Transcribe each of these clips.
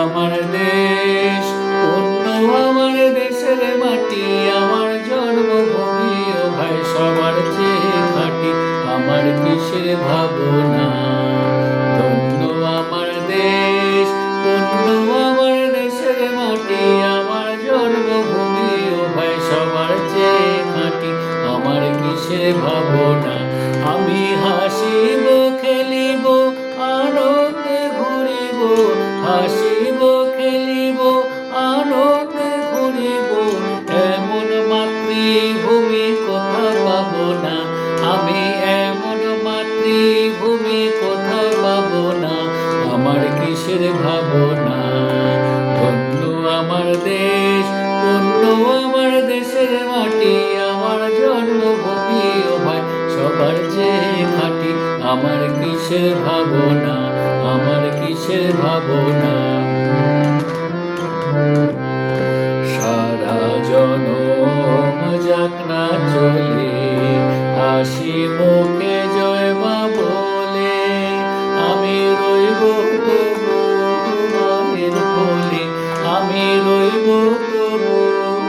আমার দেশ, অন্য আমার দেশের মাটি, আমার জন্মভূমি ও ভাই, সবার চেয়ে খাটি আমার কিসের ভাবনা? মাটি, আমার জন্মভূমি ও ভাই ভাবনা? আমি হাসিব কিসের ভাবনা। ধন্য আমার দেশ অন্য আমার দেশের মাটি, আমার জন্মভূমি ও ভাই, সবার যে খাটি আমার কিসের ভাবনা, আমার কিসের ভাবনা? সারা জনম যাক না চলে, হাসি মুখে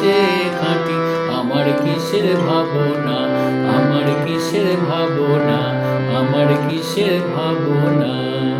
চেয়ে খাঁটি আমার কিসের ভাবনা? আমার কিসের ভাবনা? আমার কিসের ভাবনা?